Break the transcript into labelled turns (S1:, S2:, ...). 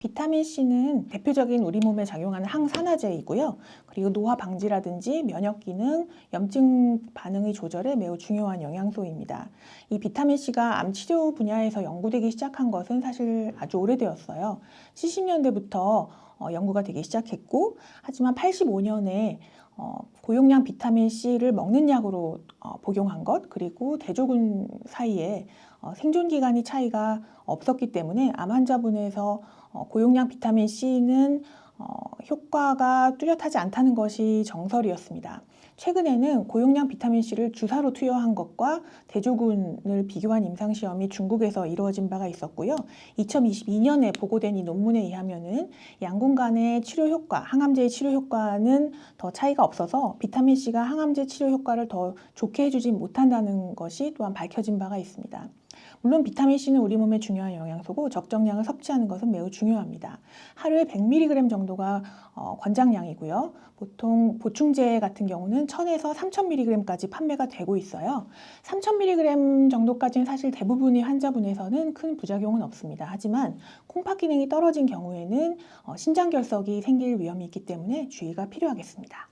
S1: 비타민 C는 대표적인 우리 몸에 작용하는 항산화제이고요. 그리고 노화 방지라든지 면역 기능, 염증 반응의 조절에 매우 중요한 영양소입니다. 이 비타민 C가 암 치료 분야에서 연구되기 시작한 것은 사실 아주 오래되었어요. 70년대부터 어, 연구가 되기 시작했고, 하지만 85년에 어, 고용량 비타민 C를 먹는 약으로 어, 복용한 것, 그리고 대조군 사이에 어, 생존 기간이 차이가 없었기 때문에 암 환자분에서 어, 고용량 비타민 C는 어, 효과가 뚜렷하지 않다는 것이 정설이었습니다. 최근에는 고용량 비타민 C를 주사로 투여한 것과 대조군을 비교한 임상 시험이 중국에서 이루어진 바가 있었고요. 2022년에 보고된 이 논문에 의하면은 양군 간의 치료 효과, 항암제의 치료 효과는 더 차이가 없어서 비타민 C가 항암제 치료 효과를 더 좋게 해주지 못한다는 것이 또한 밝혀진 바가 있습니다. 물론 비타민 C는 우리 몸에 중요한 영양소고 적정량을 섭취하는 것은 매우 중요합니다. 하루에 100mg 정도가 어, 권장량이고요. 보통 보충제 같은 경우는 1000에서 3000mg까지 판매가 되고 있어요. 3000mg 정도까지는 사실 대부분의 환자분에서는 큰 부작용은 없습니다. 하지만 콩팥 기능이 떨어진 경우에는 어, 신장 결석이 생길 위험이 있기 때문에 주의가 필요하겠습니다.